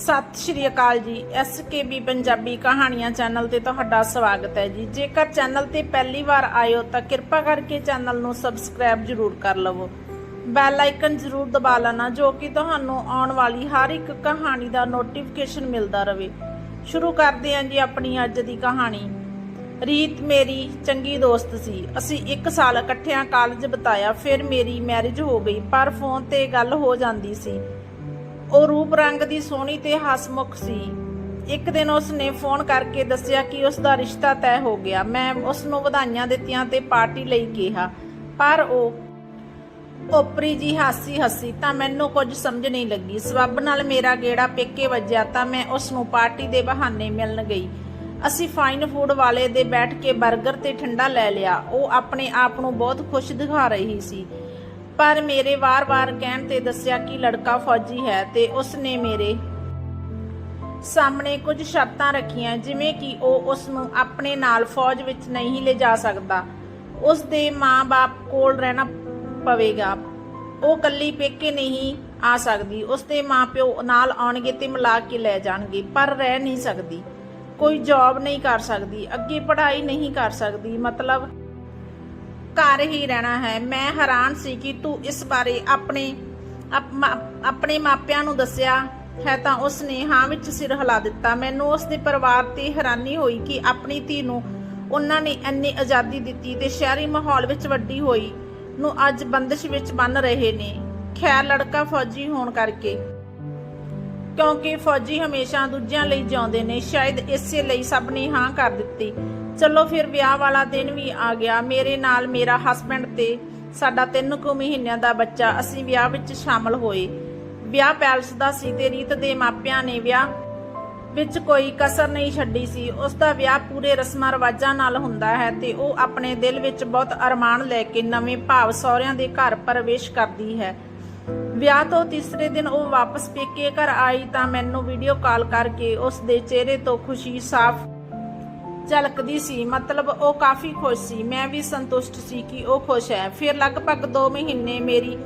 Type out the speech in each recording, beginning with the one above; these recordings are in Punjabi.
ਸਤਿ ਸ਼੍ਰੀ ਅਕਾਲ ਜੀ। ਐਸਕੇਬੀ ਪੰਜਾਬੀ ਕਹਾਣੀਆਂ ਚੈਨਲ ਤੇ ਤੁਹਾਡਾ ਸਵਾਗਤ ਹੈ ਜੀ। ਜੇਕਰ ਚੈਨਲ ਤੇ ਪਹਿਲੀ ਵਾਰ ਆਇਓ ਤਾਂ ਕਿਰਪਾ ਕਰਕੇ ਚੈਨਲ ਨੂੰ ਸਬਸਕ੍ਰਾਈਬ ਜ਼ਰੂਰ ਕਰ ਲਵੋ। ਬੈਲ ਆਈਕਨ ਜ਼ਰੂਰ ਦਬਾ ਲੈਣਾ, ਜੋ ਕਿ ਤੁਹਾਨੂੰ ਆਉਣ ਵਾਲੀ ਹਰ ਇੱਕ ਕਹਾਣੀ ਦਾ ਨੋਟੀਫਿਕੇਸ਼ਨ ਮਿਲਦਾ ਰਹੇ ਸ਼ੁਰੂ ਕਰਦੇ ਹਾਂ ਜੀ ਆਪਣੀ ਅੱਜ ਦੀ ਕਹਾਣੀ। ਰੀਤ ਮੇਰੀ ਚੰਗੀ ਦੋਸਤ ਸੀ। ਅਸੀਂ 1 ਸਾਲ ਇਕੱਠਿਆਂ ਕਾਲਜ ਬਿਤਾਇਆ, ਫਿਰ ਮੇਰੀ ਮੈਰਿਜ ਹੋ ਗਈ, ਪਰ ਫੋਨ ਤੇ ਗੱਲ ਹੋ ਜਾਂਦੀ ਸੀ। ਉਹ ਰੂਪ ਰੰਗ ਦੀ ਸੋਹਣੀ ਤੇ ਹਸਮੁਖ ਸੀ। ਇੱਕ ਦਿਨ ਉਸ ਨੇ ਫੋਨ ਕਰਕੇ ਦੱਸਿਆ ਕਿ ਉਸ ਦਾ ਰਿਸ਼ਤਾ ਤੈਅ ਹੋ ਗਿਆ। ਮੈਂ ਉਸ ਨੂੰ ਵਧਾਈਆਂ ਦਿੱਤੀਆਂ ਤੇ ਪਾਰਟੀ ਲਈ ਕਿਹਾ, ਪਰ ਉਹ ਓਪਰੀ ਜੀ ਹਾਸੀ ਹੱਸੀ, ਤਾਂ ਮੈਨੂੰ ਕੁਝ ਸਮਝ ਨਹੀਂ ਲੱਗੀ। ਸਬੱਬ ਨਾਲ ਮੇਰਾ ਗੇੜਾ ਪੇਕੇ ਵੱਜਿਆ ਤਾਂ ਮੈਂ ਉਸ ਨੂੰ ਪਾਰਟੀ ਦੇ ਬਹਾਨੇ ਮਿਲਣ ਗਈ। ਅਸੀਂ ਫਾਈਨ ਫੂਡ ਵਾਲੇ ਦੇ ਬੈਠ ਕੇ 버ਗਰ ਤੇ ਠੰਡਾ ਲੈ ਲਿਆ। ਉਹ ਆਪਣੇ ਆਪ ਨੂੰ ਬਹੁਤ ਖੁਸ਼ ਦਿਖਾ ਰਹੀ ਸੀ। ਪਰ ਮੇਰੇ ਵਾਰ-ਵਾਰ ਕਹਿਣ ਤੇ ਦੱਸਿਆ ਕਿ ਲੜਕਾ ਫੌਜੀ ਹੈ ਤੇ ਉਸ ਨੇ ਮੇਰੇ ਸਾਹਮਣੇ ਕੁਝ ਸ਼ਰਤਾਂ ਰੱਖੀਆਂ, ਜਿਵੇਂ ਕਿ ਉਹ ਉਸ ਨੂੰ ਆਪਣੇ ਨਾਲ ਫੌਜ ਵਿੱਚ ਨਹੀਂ ਲੈ ਸਕਦਾ। ਉਸ ਦੇ ਮਾਂ-ਬਾਪ ਕੋਲ ਰਹਿਣਾ ਪਵੇਗਾ। ਉਹ ਕੱਲੀ ਪੇਕੇ ਨਹੀਂ ਆ ਸਕਦੀ। ਉਸ ਦੇ ਮਾਪਿਓ ਨਾਲ ਆਉਣਗੇ ਤੇ ਮਿਲਾ ਕੇ ਲੈ ਜਾਣਗੇ, ਪਰ ਰਹਿ ਨਹੀਂ ਸਕਦੀ। ਕੋਈ ਜੌਬ ਨਹੀਂ ਕਰ ਸਕਦੀ। ਅੱਗੇ ਪੜ੍ਹਾਈ ਨਹੀਂ ਕਰ ਸਕਦੀ। ਮਤਲਬ ਘਰ ਹੀ ਰਹਿਣਾ ਹੈ। ਮੈਂ ਹੈਰਾਨ ਸੀ ਕਿ ਤੂੰ ਇਸ ਬਾਰੇ ਆਪਣੇ ਆਪਣੇ ਮਾਪਿਆਂ ਨੂੰ ਦੱਸਿਆ ਹੈ ਤਾਂ ਉਸ ਨੇ ਹਾਂ ਵਿੱਚ ਸਿਰ ਹਿਲਾ ਦਿੱਤਾ। ਮੈਨੂੰ ਉਸ ਦੇ ਪਰਿਵਾਰ ਤੇ ਹੈਰਾਨੀ ਹੋਈ ਕਿ ਆਪਣੀ ਧੀ ਨੂੰ ਉਹਨਾਂ ਨੇ ਇੰਨੀ ਆਜ਼ਾਦੀ ਦਿੱਤੀ ਤੇ ਸ਼ਹਿਰੀ ਮਾਹੌਲ ਵਿੱਚ ਵੱਡੀ ਹੋਈ ਨੂੰ ਅੱਜ ਬੰਦਸ਼ ਵਿੱਚ ਬੰਨ ਰਹੇ ਨੇ। ਖੈਰ, ਲੜਕਾ ਫੌਜੀ ਹੋਣ ਕਰਕੇ। ਕਿਉਂਕਿ ਫੌਜੀ ਹਮੇਸ਼ਾ ਦੂਜਿਆਂ ਲਈ ਜਿਉਂਦੇ ਨੇ, ਸ਼ਾਇਦ ਇਸੇ ਲਈ ਸਭ ਨੇ ਹਾਂ ਕਰ ਦਿੱਤੀ। ਚਲੋ ਫਿਰ ਵਿਆਹ ਵਾਲਾ ਦਿਨ ਵੀ ਆ ਗਿਆ। ਮੇਰੇ ਨਾਲ ਮੇਰਾ ਹਸਬੰਡ ਤੇ ਸਾਡਾ ਤਿੰਨ ਕੁ ਮਹੀਨਿਆਂ ਦਾ ਬੱਚਾ, ਅਸੀਂ ਵਿਆਹ ਵਿੱਚ ਸ਼ਾਮਲ ਹੋਏ। ਵਿਆਹ ਪੈਲਸ ਦਾ ਸੀ ਤੇ ਰੀਤ ਦੇ ਮਾਪਿਆਂ ਨੇ ਵਿਆਹ ਵਿੱਚ ਕੋਈ ਕਸਰ ਨਹੀਂ ਛੱਡੀ ਸੀ। ਉਸ ਦਾ ਵਿਆਹ ਪੂਰੇ ਰਸਮਾਂ ਰਿਵਾਜਾਂ ਨਾਲ ਹੁੰਦਾ ਹੈ ਤੇ ਉਹ ਆਪਣੇ ਦਿਲ ਵਿੱਚ ਬਹੁਤ ਅਰਮਾਨ ਲੈ ਕੇ ਨਵੇਂ ਭਾਵ ਸਹੁਰਿਆਂ ਦੇ ਘਰ ਪ੍ਰਵੇਸ਼ ਕਰਦੀ ਹੈ। ਵਿਆਹ ਤੋਂ ਤੀਸਰੇ ਦਿਨ ਉਹ ਵਾਪਸ ਪੇਕੇ ਘਰ ਆਈ ਤਾਂ ਮੈਨੂੰ ਵੀਡੀਓ ਕਾਲ ਕਰਕੇ ਉਸ ਦੇ ਚਿਹਰੇ ਤੋਂ ਖੁਸ਼ੀ ਸਾਫ਼ ਝਲਕਦੀ ਸੀ। ਮਤਲਬ ਉਹ ਕਾਫੀ ਖੁਸ਼ ਸੀ। ਮੈਂ ਵੀ ਸੰਤੁਸ਼ਟ ਸੀ ਕਿ ਉਹ ਖੁਸ਼ ਹੈ। ਫਿਰ ਲਗਭਗ 2 ਮਹੀਨੇ ਮੇਰੀ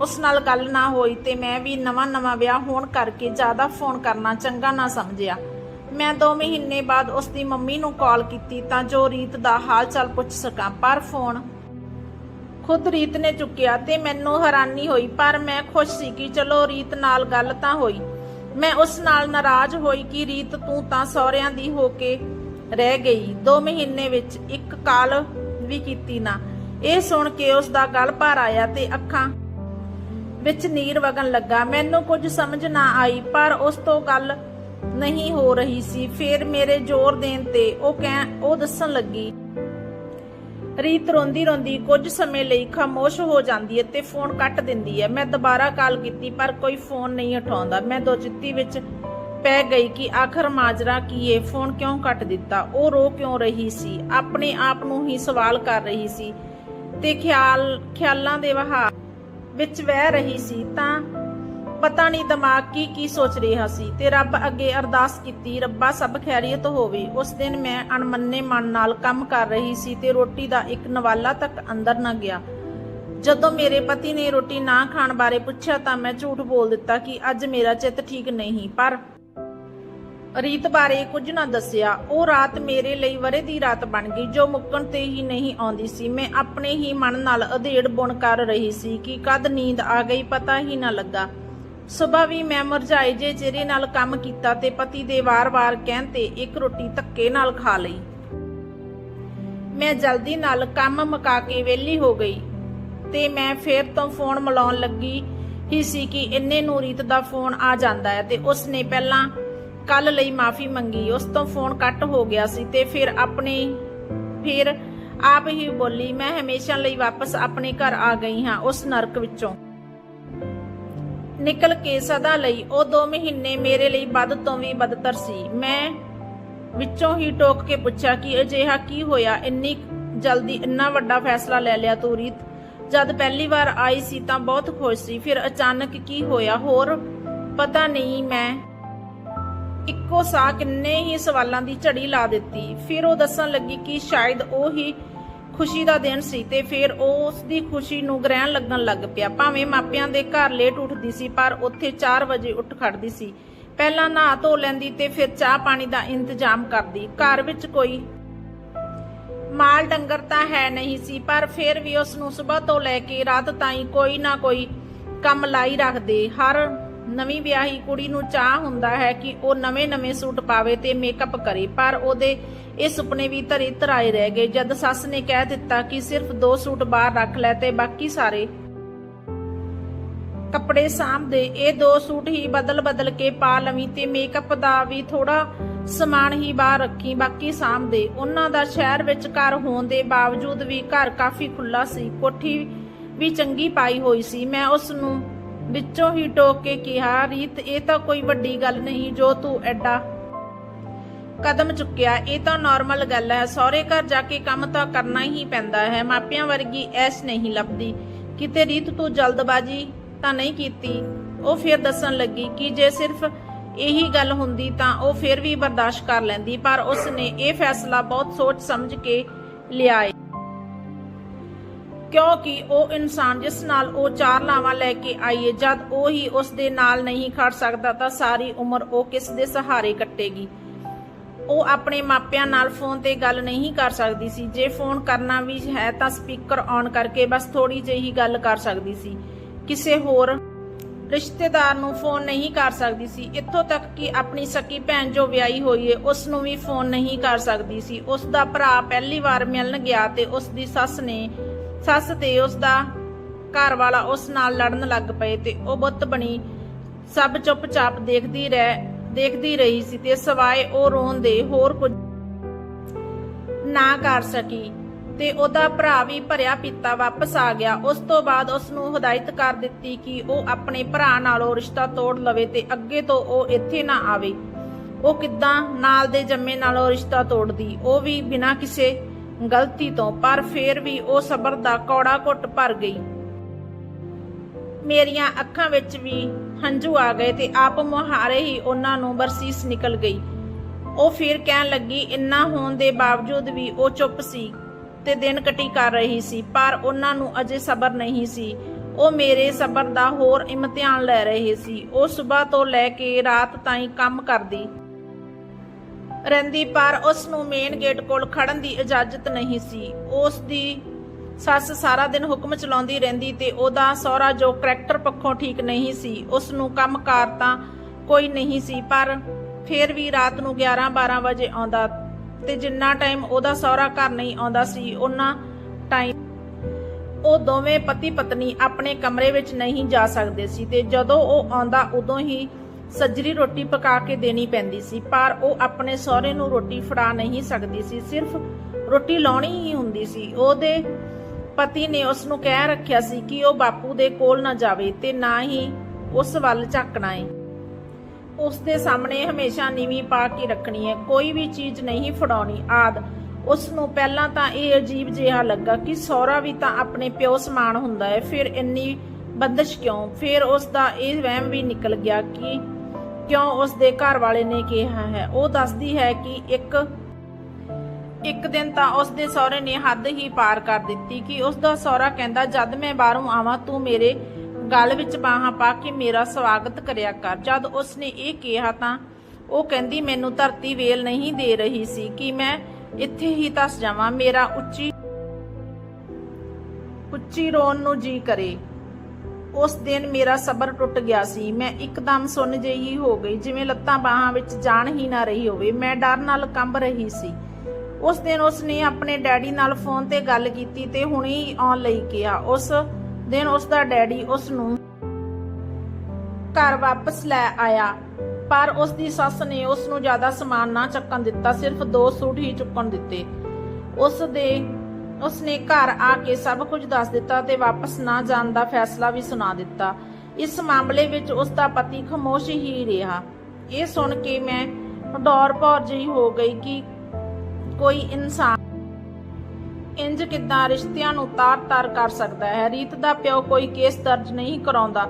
ਉਸ ਨਾਲ ਗੱਲ ਨਾ ਹੋਈ ਤੇ ਮੈਂ ਵੀ ਨਵਾਂ-ਨਵਾਂ ਵਿਆਹ ਹੋਣ ਕਰਕੇ ਜ਼ਿਆਦਾ ਫੋਨ ਕਰਨਾ ਚੰਗਾ ਨਾ ਸਮਝਿਆ। ਮੈਂ 2 ਮਹੀਨੇ ਬਾਅਦ ਉਸ ਦੀ ਮੰਮੀ ਨੂੰ ਕਾਲ ਕੀਤੀ ਤਾਂ ਜੋ ਰੀਤ ਦਾ ਹਾਲ ਚਾਲ ਪੁੱਛ ਸਕਾਂ, ਪਰ ਫੋਨ ਖੁਦ ਰੀਤ ਨੇ ਚੁੱਕਿਆ ਤੇ ਮੈਨੂੰ ਹੈਰਾਨੀ ਹੋਈ, ਪਰ ਮੈਂ ਖੁਸ਼ ਸੀ ਕਿ ਚਲੋ ਰੀਤ ਨਾਲ ਗੱਲ ਤਾਂ ਹੋਈ। ਮੈਂ ਉਸ ਨਾਲ ਨਾਰਾਜ਼ ਹੋਈ ਕਿ ਰੀਤ ਤੂੰ ਤਾਂ ਸਹੁਰਿਆਂ ਦੀ ਹੋ ਕੇ ਰਹਿ ਗਈ। 2 ਮਹੀਨੇ ਵਿੱਚ ਇੱਕ ਕਾਲ ਵੀ ਕੀਤੀ ਨਾ। ਇਹ ਸੁਣ ਕੇ ਉਸ ਦਾ ਗਲ ਭਰ ਆਇਆ ਤੇ ਅੱਖਾਂ ਵਿੱਚ ਨੀਰ ਵਗਣ ਲੱਗਾ। ਮੈਨੂੰ ਕੁਝ ਸਮਝ ਨਾ ਆਈ, ਪਰ ਉਸ ਤੋਂ ਗੱਲ ਨਹੀਂ ਹੋ ਰਹੀ ਸੀ। ਫਿਰ ਮੇਰੇ ਜ਼ੋਰ ਦੇਣ ਤੇ ਉਹ ਕਹਿ, ਉਹ ਦੱਸਣ ਲੱਗੀ, ਰੀਤ ਰੋਂਦੀ ਰੋਂਦੀ ਕੁਝ ਸਮੇਂ ਲਈ ਖਾਮੋਸ਼ ਹੋ ਜਾਂਦੀ ਹੈ ਤੇ ਫੋਨ ਕੱਟ ਦਿੰਦੀ ਹੈ। ਮੈਂ ਦੁਬਾਰਾ ਕਾਲ ਕੀਤੀ, ਪਰ ਕੋਈ ਫੋਨ ਨਹੀਂ ਉਠਾਉਂਦਾ। ਮੈਂ ਦੋ ਚਿੱਤੀ ਵਿੱਚ ਪੈ ਗਈ ਕਿ ਆਖਰ ਮਾਜਰਾ ਕੀ ਹੈ ਫੋਨ ਕਿਉਂ ਕੱਟ ਦਿੱਤਾ? ਉਹ ਰੋ ਕਿਉਂ ਰਹੀ ਸੀ? ਆਪਣੇ ਆਪ ਨੂੰ ਹੀ ਸਵਾਲ ਕਰ ਰਹੀ ਸੀ ਤੇ ਖਿਆਲ, ਖਿਆਲਾਂ ਦੇ ਵਹਾ ਵਿੱਚ ਵਹਿ ਰਹੀ ਸੀ ਤਾਂ ਪਤਾ ਨਹੀਂ ਦਿਮਾਗ ਕੀ ਕੀ ਸੋਚ ਰਿਹਾ ਸੀ ਤੇ ਰੱਬ ਅੱਗੇ ਅਰਦਾਸ ਕੀਤੀ, ਰੱਬਾ, ਸਭ ਖੈਰੀਅਤ ਹੋਵੇ। ਉਸ ਦਿਨ ਮੈਂ ਅਣਮੰਨੇ ਮਨ ਨਾਲ ਕੰਮ ਕਰ ਰਹੀ ਸੀ ਤੇ ਰੋਟੀ ਦਾ ਇੱਕ ਨਵਾਲਾ ਤੱਕ ਅੰਦਰ ਨਾ ਗਿਆ। ਜਦੋਂ ਮੇਰੇ ਪਤੀ ਨੇ ਰੋਟੀ ਨਾ ਖਾਣ ਬਾਰੇ ਪੁੱਛਿਆ ਤਾਂ ਮੈਂ ਝੂਠ ਬੋਲ ਦਿੱਤਾ ਕਿ ਅੱਜ ਮੇਰਾ ਚਿੱਤ ਠੀਕ ਨਹੀਂ, ਪਰ ਰੀਤ ਬਾਰੇ ਕੁਝ ਨਾ ਦੱਸਿਆ। ਉਹ ਰਾਤ ਮੇਰੇ ਲਈ ਵਰੇ ਦੀ ਰਾਤ ਬਣ ਗਈ, ਜੋ ਮੁੱਕਣ ਤੇ ਹੀ ਨਹੀਂ ਆਉਂਦੀ ਸੀ। ਮੈਂ ਆਪਣੇ ਹੀ ਮਨ ਨਾਲ ਅਧੇੜ ਬੁਣ ਕਰ ਰਹੀ ਸੀ ਕਿ ਕਦ ਨੀਂਦ ਆ ਗਈ ਪਤਾ ਹੀ ਨਾ ਲੱਗਾ। ਸਵੇਰ ਵੀ ਮੈਂ ਮਰਜਾਈ ਜੇ ਚਿਹਰੇ ਨਾਲ ਕੰਮ ਕੀਤਾ ਤੇ ਪਤੀ ਦੇ ਵਾਰ-ਵਾਰ ਕਹਿਣ ਤੇ ਇੱਕ ਰੋਟੀ ਧੱਕੇ ਨਾਲ ਖਾ ਲਈ। ਮੈਂ ਜਲਦੀ ਨਾਲ ਕੰਮ ਮੁਕਾ ਕੇ ਵਿਹਲੀ ਹੋ ਗਈ ਤੇ ਮੈਂ ਫੇਰ ਤੋਂ ਫੋਨ ਮਿਲਾਉਣ ਲੱਗੀ ਹੀ ਸੀ ਕਿ ਇੰਨੇ ਨੂੰ ਰੀਤ ਦਾ ਫੋਨ ਆ ਜਾਂਦਾ ਹੈ ਤੇ ਉਸ ਨੇ ਪਹਿਲਾਂ ਕੱਲ ਲਈ ਮਾਫੀ ਮੰਗੀ, ਉਸ ਤੋਂ ਫੋਨ ਕੱਟ ਹੋ ਗਿਆ ਸੀ ਤੇ ਫਿਰ ਆਪਣੇ, ਫਿਰ ਆਪ ਹੀ ਬੋਲੀ, ਮੈਂ ਹਮੇਸ਼ਾ ਲਈ ਵਾਪਸ ਆਪਣੇ ਘਰ ਆ ਗਈ ਹਾਂ, ਉਸ ਨਰਕ ਵਿੱਚੋਂ। ਨਿਕਲ ਕੇ ਸਦਾ ਲਈ, ਉਹ 2 ਮਹੀਨੇ ਮੇਰੇ ਲਈ ਵੱਧ ਤੋਂ ਵੀ ਬਦਤਰ ਸੀ। ਮੈਂ ਵਿੱਚੋਂ ਹੀ ਟੋਕ ਕੇ ਪੁੱਛਿਆ ਕਿ ਅਜਿਹਾ ਕੀ ਹੋਇਆ? ਇੰਨੀ ਜਲਦੀ ਇੰਨਾ ਵੱਡਾ ਫੈਸਲਾ ਲੈ ਲਿਆ ਤੂੰ, ਰੀਤ। ਜਦ ਪਹਿਲੀ ਵਾਰ ਆਈ ਸੀ ਤਾਂ ਬਹੁਤ ਖੁਸ਼ ਸੀ, ਫਿਰ ਅਚਾਨਕ ਕੀ ਹੋਇਆ? ਹੋਰ ਪਤਾ ਨਹੀਂ, ਮੈਂ ਇੱਕੋ ਸਾਹ ਕਿੰਨੇ ਹੀ ਸਵਾਲਾਂ ਦੀ ਝੜੀ ਲਾ ਦਿੱਤੀ। ਫਿਰ ਉਹ ਦੱਸਣ ਲੱਗੀ ਕਿ ਸ਼ਾਇਦ ਉਹ ਹੀ ਖੁਸ਼ੀ ਦਾ ਦਿਨ ਸੀ ਤੇ ਫਿਰ ਉਹ ਉਸ ਦੀ ਖੁਸ਼ੀ ਨੂੰ ਗ੍ਰਹਿਣ ਲੱਗਣ ਲੱਗ ਪਿਆ। ਭਾਵੇਂ ਮਾਪਿਆਂ ਦੇ ਘਰ ਲੇਟ ਉੱਠਦੀ ਸੀ, ਪਰ ਉੱਥੇ 4 ਵਜੇ ਉੱਠ ਖੜਦੀ ਸੀ। ਪਹਿਲਾਂ ਨਹਾ ਧੋ ਲੈਂਦੀ ਤੇ ਫਿਰ ਚਾਹ ਪਾਣੀ ਦਾ ਇੰਤਜ਼ਾਮ ਕਰਦੀ। ਘਰ ਵਿੱਚ ਕੋਈ ਮਾਲ ਡੰਗਰ ਤਾਂ ਹੈ ਨਹੀਂ ਸੀ, ਪਰ ਫਿਰ ਵੀ ਉਸ ਨੂੰ ਸਵੇਰ ਤੋਂ ਲੈ ਕੇ ਰਾਤ ਤਾਈਂ ਕੋਈ ਨਾ ਕੋਈ ਕੰਮ ਲਾਈ ਰੱਖਦੇ। ਹਰ ਨਵੀਂ ਵਿਆਹੀ ਕੁੜੀ ਨੂੰ ਚਾਹ ਹੁੰਦਾ ਹੈ ਕਿ ਉਹ ਨਵੇਂ-ਨਵੇਂ ਸੂਟ ਪਾਵੇ ਤੇ ਮੇਕਅਪ ਕਰੇ, ਪਰ ਉਹਦੇ ਇਹ ਸੁਪਨੇ ਵੀ ਧਰੇ ਧਰਾਏ ਰਹਿ ਗਏ। ਜਦ ਸੱਸ ਨੇ ਕਹਿ ਦਿੱਤਾ ਕਿ ਸਿਰਫ ਦੋ ਸੂਟ ਬਾਹਰ ਰੱਖ ਲੈ ਤੇ ਬਾਕੀ ਸਾਰੇ ਕੱਪੜੇ ਸਾਂਭਦੇ ਇਹ ਦੋ ਸੂਟ ਹੀ ਬਦਲ-ਬਦਲ ਕੇ ਪਾ ਲਵੀਂ ਤੇ ਮੇਕਅਪ ਦਾ ਵੀ ਥੋੜਾ ਸਮਾਨ ਹੀ ਬਾਹਰ ਰੱਖੀ, ਬਾਕੀ ਸਾਂਭਦੇ ਉਹਨਾਂ ਦਾ ਸ਼ਹਿਰ ਵਿੱਚ ਘਰ ਹੋਣ ਦੇ ਬਾਵਜੂਦ ਵੀ ਘਰ ਕਾਫੀ ਖੁੱਲਾ ਸੀ, ਕੋਠੀ ਵੀ ਚੰਗੀ ਪਾਈ ਹੋਈ ਸੀ। ਮੈਂ ਉਸ ਨੂੰ ਵਿੱਚੋਂ ਹੀ ਟੋਕ ਕੇ ਕਿਹਾ, ਰੀਤ, ਇਹ ਤਾਂ ਕੋਈ ਵੱਡੀ ਗੱਲ ਨਹੀਂ, ਜੋ ਤੂੰ ਐਡਾ ਕਦਮ ਚੁੱਕਿਆ, ਇਹ ਤਾਂ ਨਾਰਮਲ ਗੱਲ ਹੈ। ਸਹੁਰੇ ਘਰ ਜਾ ਕੇ ਕੰਮ ਤਾਂ ਕਰਨਾ ਹੀ ਪੈਂਦਾ ਹੈ। ਮਾਪਿਆਂ ਵਰਗੀ ਐਸ ਨਹੀਂ ਲੱਭਦੀ। ਕਿਤੇ ਰੀਤ ਤੂੰ ਜਲਦਬਾਜ਼ੀ ਤਾਂ ਨਹੀਂ ਕੀਤੀ? ਉਹ ਫਿਰ ਦੱਸਣ ਲੱਗੀ ਕਿ ਜੇ ਸਿਰਫ ਇਹੀ ਗੱਲ ਹੁੰਦੀ ਤਾਂ ਉਹ ਫਿਰ ਵੀ ਬਰਦਾਸ਼ਤ ਕਰ ਲੈਂਦੀ, ਪਰ ਉਸ ਨੇ ਇਹ ਫੈਸਲਾ ਬਹੁਤ ਸੋਚ ਸਮਝ ਕੇ ਲਿਆ ਕਿਉਂਕਿ ਉਹ ਇਨਸਾਨ ਜਿਸ ਨਾਲ ਉਹ ਚਾਰ ਲਾਵਾਂ ਲੈ ਕੇ ਆਈਏ ਜਦ ਉਹ ਹੀ ਉਸ ਦੇ ਨਾਲ ਨਹੀਂ ਖੜ ਸਕਦਾ ਤਾਂ ਸਾਰੀ ਉਮਰ ਉਹ ਕਿਸ ਦੇ ਸਹਾਰੇ ਕੱਟੇਗੀ? ਉਹ ਆਪਣੇ ਮਾਪਿਆਂ ਨਾਲ ਫੋਨ ਤੇ ਗੱਲ ਨਹੀਂ ਕਰ ਸਕਦੀ ਸੀ। ਜੇ ਫੋਨ ਕਰਨਾ ਵੀ ਹੈ ਤਾਂ ਸਪੀਕਰ ਔਨ ਕਰਕੇ ਬਸ ਥੋੜੀ ਜਿਹੀ ਗੱਲ ਕਰ ਸਕਦੀ ਸੀ। ਕਿਸੇ ਹੋਰ ਰਿਸ਼ਤੇਦਾਰ ਨੂੰ ਫੋਨ ਨਹੀਂ ਕਰ ਸਕਦੀ ਸੀ। ਇੱਥੋਂ ਤੱਕ ਕਿ ਆਪਣੀ ਸਕੀ ਭੈਣ ਜੋ ਵਿਆਹੀ ਹੋਈ ਏ, ਉਸ ਨੂੰ ਵੀ ਫੋਨ ਨਹੀਂ ਕਰ ਸਕਦੀ ਸੀ। ਉਸ ਦਾ ਭਰਾ ਪਹਿਲੀ ਵਾਰ ਮਿਲਣ ਗਿਆ ਤੇ ਉਸ ਦੀ ਸੱਸ ਨੇ ਸੱਸ ਤੇ ਉਸ ਦਾ ਘਰ ਵਾਲਾ ਉਸ ਨਾਲ ਲੜਨ ਲੱਗ ਪਏ ਤੇ ਉਹ ਬੁੱਤ ਬਣੀ ਸਭ ਚੁੱਪਚਾਪ ਦੇਖਦੀ ਰਹਿ, ਦੇਖਦੀ ਰਹੀ ਸੀ ਤੇ ਸਵਾਏ ਉਹ ਰੋਣ ਦੇ ਹੋਰ ਕੁਝ ਨਾ ਕਰ ਸਕੀ ਤੇ ਉਹਦਾ ਭਰਾ ਵੀ ਭਰਿਆ ਪੀਤਾ ਵਾਪਸ ਆ ਗਿਆ। ਉਸ ਤੋਂ ਬਾਅਦ ਉਸ ਨੂੰ ਹਦਾਇਤ ਕਰ ਦਿੱਤੀ ਕਿ ਉਹ ਆਪਣੇ ਭਰਾ ਨਾਲੋਂ ਰਿਸ਼ਤਾ ਤੋੜ ਲਵੇ ਤੇ ਅੱਗੇ ਤੋਂ ਉਹ ਇੱਥੇ ਨਾ ਆਵੇ। ਉਹ ਕਿੱਦਾਂ ਨਾਲ ਦੇ ਜੰਮੇ ਨਾਲੋਂ ਰਿਸ਼ਤਾ ਤੋੜਦੀ, ਉਹ ਵੀ ਬਿਨਾਂ ਕਿਸੇ ਗਲਤੀ ਤੋਂ, ਪਰ ਫੇਰ ਵੀ ਉਹ ਸਬਰ ਦਾ ਕੌੜਾ ਘੁੱਟ ਭਰ ਗਈ। ਮੇਰੀਆਂ ਅੱਖਾਂ ਵਿੱਚ ਵੀ ਹੰਝੂ ਆ ਗਏ ਤੇ ਆਪ ਮੁਹਾਰੇ ਹੀ ਉਹਨਾਂ ਨੂੰ ਬਰਸੀਸ ਨਿਕਲ ਗਈ। ਉਹ ਫਿਰ ਕਹਿਣ ਲੱਗੀ, ਇੰਨਾ ਹੋਣ ਦੇ ਬਾਵਜੂਦ ਵੀ ਉਹ ਚੁੱਪ ਸੀ ਤੇ ਦਿਨ ਕਟੀ ਕਰ ਰਹੀ ਸੀ, ਪਰ ਉਹਨਾਂ ਨੂੰ ਅਜੇ ਸਬਰ ਨਹੀਂ ਸੀ। ਉਹ ਮੇਰੇ ਸਬਰ ਦਾ ਹੋਰ ਇਮਤਿਹਾਨ ਲੈ ਰਹੇ ਸੀ। ਉਹ ਸਵੇਰ ਤੋਂ ਲੈ ਕੇ ਰਾਤ ਤਾਈਂ ਕੰਮ ਕਰਦੀ। ਰਹਿੰਦੀ, ਪਰ ਉਸ ਨੂੰ ਮੇਨ ਗੇਟ ਕੋਲ ਖੜਨ ਦੀ ਇਜਾਜ਼ਤ ਨਹੀਂ ਸੀ। ਉਸ ਦੀ ਸੱਸ ਸਾਰਾ ਦਿਨ ਹੁਕਮ ਚਲਾਉਂਦੀ ਰਹਿੰਦੀ ਤੇ ਉਹਦਾ ਸਹੁਰਾ ਜੋ ਕਰੈਕਟਰ ਪੱਖੋਂ ਠੀਕ ਨਹੀਂ ਸੀ, ਉਸ ਨੂੰ ਕੰਮਕਾਰ ਤਾਂ ਕੋਈ ਨਹੀਂ ਸੀ, ਪਰ ਫੇਰ ਵੀ ਰਾਤ ਨੂੰ 11-12 ਵਜੇ ਆਉਂਦਾ ਤੇ ਜਿੰਨਾ ਟਾਈਮ ਉਹਦਾ ਸਹੁਰਾ ਘਰ ਨਹੀਂ ਆਉਂਦਾ ਸੀ ਉਹਨਾਂ ਟਾਈਮ ਉਹ ਦੋਵੇਂ ਪਤੀ ਪਤਨੀ ਆਪਣੇ ਕਮਰੇ ਵਿੱਚ ਨਹੀਂ ਜਾ ਸਕਦੇ ਸੀ ਤੇ ਜਦੋਂ ਉਹ ਆਉਂਦਾ, ਉਦੋਂ ਹੀ ਸੱਜਰੀ ਰੋਟੀ ਪਕਾ ਕੇ ਦੇਣੀ ਪੈਂਦੀ ਸੀ, ਪਰ ਉਹ ਆਪਣੇ ਸਹੁਰੇ ਨੂੰ ਰੋਟੀ ਫੜਾ ਨਹੀਂ ਸਕਦੀ ਸੀ, ਸਿਰਫ ਰੋਟੀ ਲਾਉਣੀ ਹੀ ਹੁੰਦੀ ਸੀ। ਉਹਦੇ ਪਤੀ ਨੇ ਉਸ ਨੂੰ ਕਹਿ ਰੱਖਿਆ ਸੀ ਕਿ ਉਹ ਬਾਪੂ ਦੇ ਕੋਲ ਨਾ ਜਾਵੇ ਤੇ ਨਾ ਹੀ ਉਸ ਵੱਲ ਝਾਕਣਾ ਏ। ਉਸ ਦੇ ਸਾਹਮਣੇ ਹਮੇਸ਼ਾ ਨੀਵੀਂ ਪਾ ਕੇ ਰੱਖਣੀ ਹੈ ਕੋਈ ਵੀ ਚੀਜ਼ ਨਹੀਂ ਫੜਾਉਣੀ। ਆਦ ਉਸ ਨੂੰ ਪਹਿਲਾਂ ਤਾਂ ਇਹ ਅਜੀਬ ਜਿਹਾ ਲੱਗਾ ਕਿ ਸਹੁਰਾ ਵੀ ਤਾਂ ਆਪਣੇ ਪਿਓ ਸਮਾਨ ਹੁੰਦਾ ਹੈ ਫਿਰ ਇੰਨੀ ਬੰਦਸ਼ ਕਿਉਂ? ਫਿਰ ਉਸ ਦਾ ਇਹ ਵਹਿਮ ਵੀ ਨਿਕਲ ਗਿਆ ਕਿ ਕਿਉਂ ਉਸ ਦੇ ਘਰ ਵਾਲੇ ਨੇ ਕਿਹਾ ਹੈ? ਉਹ ਦੱਸਦੀ ਹੈ ਕਿ ਇੱਕ ਇੱਕ ਦਿਨ ਤਾਂ ਉਸ ਦੇ ਸਹੁਰੇ ਨੇ ਹੱਦ ਹੀ ਪਾਰ ਕਰ ਦਿੱਤੀ ਕਿ ਉਸ ਦਾ ਸਹੁਰਾ ਕਹਿੰਦਾ, ਜਦ ਮੈਂ ਬਾਹਰੋਂ ਆਵਾਂ, ਤੂੰ ਮੇਰੇ ਗਲ ਵਿੱਚ ਬਾਹਾਂ ਪਾ ਕੇ ਮੇਰਾ ਸਵਾਗਤ ਕਰਿਆ ਕਰ। ਜਦ ਉਸ ਨੇ ਇਹ ਕਿਹਾ ਤਾਂ ਉਹ ਕਹਿੰਦੀ, ਮੈਨੂੰ ਧਰਤੀ ਵੇਲ ਨਹੀਂ ਦੇ ਰਹੀ ਸੀ ਕਿ ਮੈਂ ਇੱਥੇ ਹੀ ਤਸ ਜਾਵਾਂ। ਮੇਰਾ ਉੱਚੀ ਉੱਚੀ ਰੋਣ ਨੂੰ ਜੀ ਕਰੇ। ਉਸ ਦਿਨ ਮੇਰਾ ਸਬਰ ਟੁੱਟ ਗਿਆ ਸੀ। ਮੈਂ ਇੱਕਦਮ ਸੁੰਨ ਜਿਹੀ ਹੋ ਗਈ। ਜਿਵੇਂ ਲੱਤਾਂ ਬਾਹਾਂ ਵਿੱਚ ਜਾਨ ਹੀ ਨਾ ਰਹੀ ਹੋਵੇ, ਮੈਂ ਡਰ ਨਾਲ ਕੰਬ ਰਹੀ ਸੀ। ਉਸ ਦਿਨ ਉਸ ਨੇ ਆਪਣੇ ਡੈਡੀ ਨਾਲ ਫੋਨ ਤੇ ਗੱਲ ਕੀਤੀ ਤੇ ਹੁਣੇ ਹੀ ਆਉਣ ਲਈ ਕਿਹਾ। ਉਸ ਦਿਨ ਉਸ ਦਾ ਡੈਡੀ ਉਸ ਨੂੰ ਘਰ ਵਾਪਸ ਲੈ ਆਇਆ। ਪਰ ਉਸ ਦੀ ਸੱਸ ਨੇ ਉਸ ਨੂੰ ਜ਼ਿਆਦਾ ਸਮਾਨ ਨਾ ਚੱਕਣ ਦਿੱਤਾ, ਸਿਰਫ ਦੋ ਸੂਟ ਹੀ ਚੁੱਕਣ ਦਿੱਤੇ। ਉਸ ਦੇ ਉਸਨੇ ਘਰ ਆ ਕੇ ਸਭ ਕੁਝ ਦੱਸ ਦਿੱਤਾ ਤੇ ਵਾਪਸ ਨਾ ਜਾਣ ਦਾ ਫੈਸਲਾ ਵੀ ਸੁਣਾ ਦਿੱਤਾ। ਇਸ ਮਾਮਲੇ ਵਿੱਚ ਉਸ ਦਾ ਪਤੀ ਖਮੋਸ਼ ਹੀ ਰਿਹਾ। ਇਹ ਸੁਣ ਕੇ ਮੈਂ ਡੌਰ ਭੌਰ ਜਿਹੀ ਹੋ ਗਈ ਕਿ ਕੋਈ ਇਨਸਾਨ ਇੰਜ ਕਿਦਾਂ ਰਿਸ਼ਤਿਆਂ ਨੂੰ ਤਾਰ-ਤਾਰ ਕਰ ਸਕਦਾ ਹੈ। ਰੀਤ ਦਾ ਪਿਓ ਕੋਈ ਕੇਸ ਦਰਜ ਨਹੀਂ ਕਰਾਉਂਦਾ,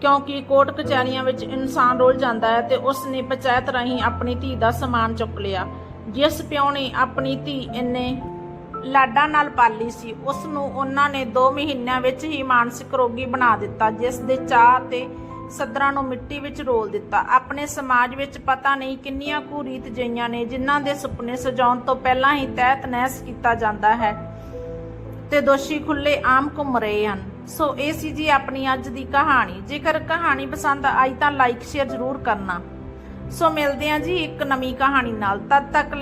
ਕਿਉਂਕਿ ਕੋਰਟ ਕਚਹਿਰੀਆਂ ਵਿੱਚ ਇਨਸਾਨ ਰੋਲ ਜਾਂਦਾ ਹੈ ਤੇ ਉਸ ਨੇ ਪੰਚਾਇਤ ਰਾਹੀਂ ਆਪਣੀ ਧੀ ਦਾ ਸਮਾਨ ਚੁੱਕ ਲਿਆ। ਜਿਸ ਪਿਓ ਨੇ ਆਪਣੀ ਧੀ ਇੰਨੇ ਲਾਡਾਂ ਨਾਲ ਪਾਲੀ ਸੀ। ਉਸ ਨੂੰ ਉਹਨਾਂ ਨੇ 2 ਮਹੀਨਿਆਂ ਵਿੱਚ ਹੀ ਮਾਨਸਿਕ ਰੋਗੀ ਬਣਾ ਦਿੱਤਾ, ਜਿਸ ਦੇ ਚਾਹ ਤੇ ਸੱਦਰਾਂ ਨੂੰ ਮਿੱਟੀ ਵਿੱਚ ਰੋਲ ਦਿੱਤਾ। ਆਪਣੇ ਸਮਾਜ ਵਿੱਚ ਪਤਾ ਨਹੀਂ ਕਿੰਨੀਆਂ ਕੁ ਰੀਤ ਜਈਆਂ ਨੇ, ਜਿਨ੍ਹਾਂ ਦੇ ਸੁਪਨੇ ਸਜਾਉਣ ਤੋਂ ਪਹਿਲਾਂ ਹੀ ਤਹਿਤ ਨਹਿਸ ਕੀਤਾ ਜਾਂਦਾ ਹੈ ਤੇ ਦੋਸ਼ੀ ਖੁੱਲੇ ਆਮ ਘੁੰਮ ਰਹੇ ਹਨ। ਸੋ ਇਹ ਸੀ ਜੀ ਆਪਣੀ ਅੱਜ ਦੀ ਕਹਾਣੀ। ਜੇਕਰ ਕਹਾਣੀ ਪਸੰਦ ਆਈ ਤਾਂ ਲਾਈਕ ਸ਼ੇਅਰ ਜ਼ਰੂਰ ਕਰਨਾ। ਸੋ ਮਿਲਦੇ ਹਾਂ ਜੀ ਇੱਕ ਨਵੀਂ ਕਹਾਣੀ ਨਾਲ। ਤਦ ਤੱਕ